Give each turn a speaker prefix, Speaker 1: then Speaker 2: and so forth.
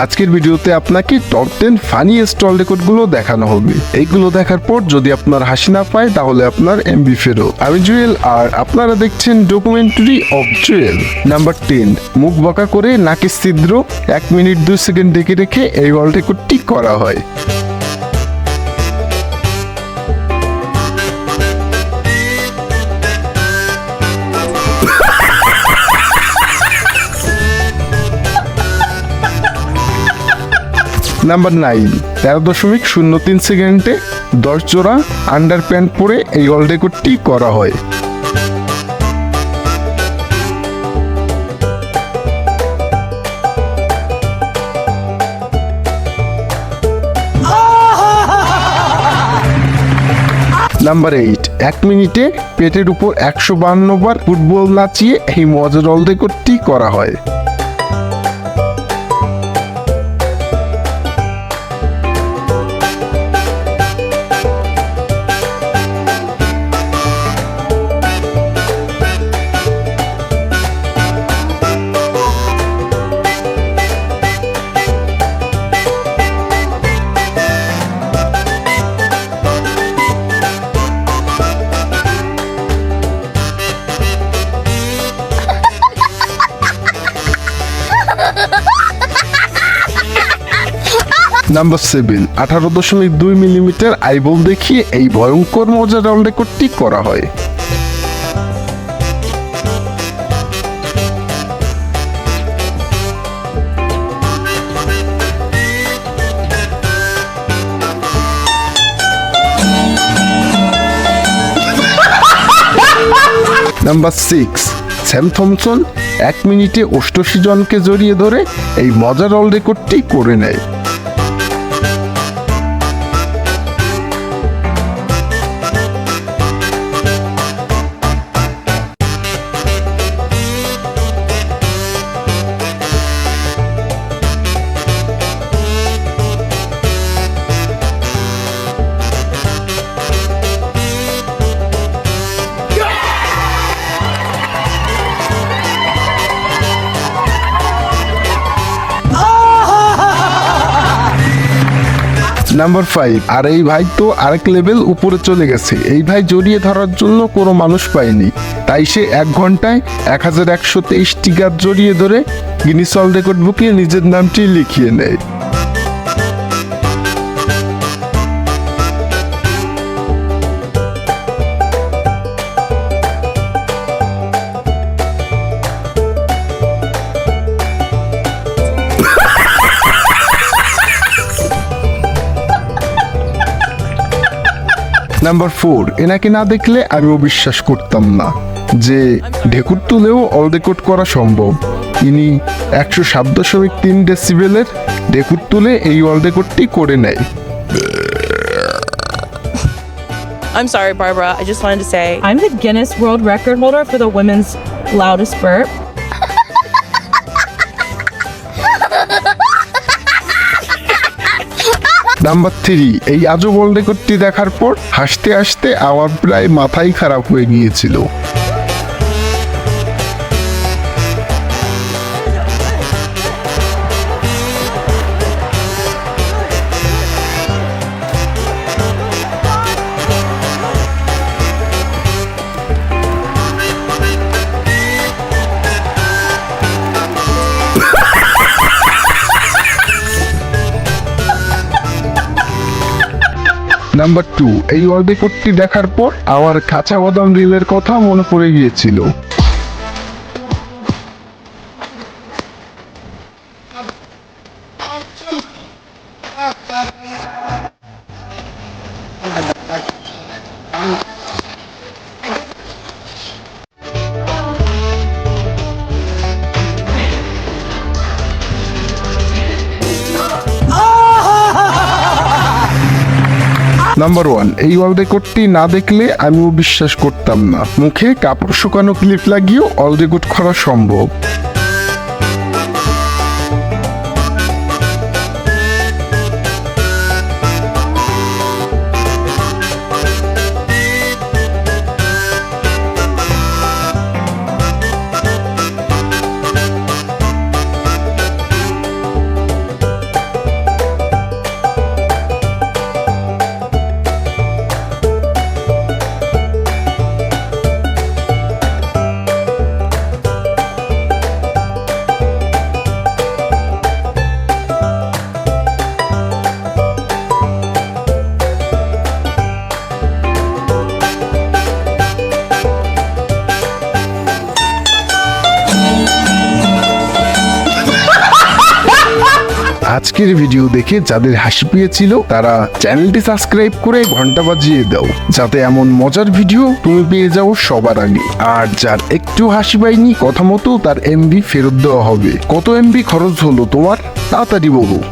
Speaker 1: আজকের ভিডিওতে আপনাকে টপ টেন ফানি স্টল রেকর্ডগুলো দেখানো হবে। এইগুলো দেখার পর যদি আপনার হাসি না পায়, তাহলে আপনার এমবি ফেরো আমি জুয়েল আর আপনারা দেখছেন documentary of Jewel. Number ten মুখ বকা করে নাকি ছিদ্র এক মিনিট দুই সেকেন্ড ডেকে রেখে এই ওয়ার্ল্ড রেকর্ডটি করা হয়। নাম্বার নাইন তেরো দশমিক শূন্য তিন সেকেন্ডে দশ জোড়া আন্ডার প্যান্ট পরে এই ওয়ার্ল্ড রেকর্ডটি করা হয়। নাম্বার এইট এক মিনিটে পেটের উপর একশো বান্ন বার ফুটবল নাচিয়ে এই মজার ওয়ার্ল্ড রেকর্ডটি করা হয়। নাম্বার সেভেন, আঠারো দশমিক দুই মিলিমিটার আইবল দেখিয়ে এই ভয়ঙ্কর মজার ওয়ার্ল্ড রেকর্ডটি করা হয়। নাম্বার সিক্স, স্যাম থমসন এক মিনিটে অষ্টআশি জনকে জড়িয়ে ধরে এই মজার ওয়ার্ল্ড রেকর্ডটি করে নেয়। নাম্বার ফাইভ আর এই ভাই তো আরেক লেভেল উপরে চলে গেছে। এই ভাই জড়িয়ে ধরার জন্য কোনো মানুষ পায়নি। তাই সে এক ঘন্টায় এক হাজার একশো তেইশটি গাছ জড়িয়ে ধরে গিনিস ওয়ার্ল্ড রেকর্ড বুকে নিজের নামটি লিখিয়ে নেয়। নাম্বার ফোর এনাকে না দেখলে আমিও বিশ্বাস করতাম না যে ঢেকুর তুলেও অল রেকর্ড করা সম্ভব ইনি একশো সাত দশমিক তিন ডেসিবেলের ঢেকুর তুলে এই ওয়ার্ল্ড রেকর্ডটি করে নেয়
Speaker 2: I'm sorry, Barbara. I just wanted to say
Speaker 3: I'm the Guinness World Record holder for the women's loudest burp.
Speaker 1: Number three এই আজব রেকর্ডটি দেখার পর হাসতে হাসতে আমার প্রায় মাথাই খারাপ হয়ে গিয়েছিল। নাম্বার টু এই অর্ধেকটি দেখার পর আমার কাঁচা বাদাম রিলের কথা মনে পড়ে গিয়েছিল। নাম্বার ওয়ান এই অল রেকর্ডটি না দেখলে আমিও বিশ্বাস করতাম না। মুখে কাপড় শুকানো ক্লিপ লাগিয়েও অল রেকর্ড করা সম্ভব। আজকের ভিডিও দেখে যাদের হাসি পেয়েছিল, তারা চ্যানেলটি সাবস্ক্রাইব করে ঘণ্টা বাজিয়ে দাও। যাতে এমন মজার ভিডিও তুমি পেয়ে যাও সবার আগে। আর যার একটু হাসি পাইনি কথা মতো তার এমবি ফেরত দেওয়া হবে। কত এমবি খরচ হলো তোমার? তাড়াতাড়ি বলো।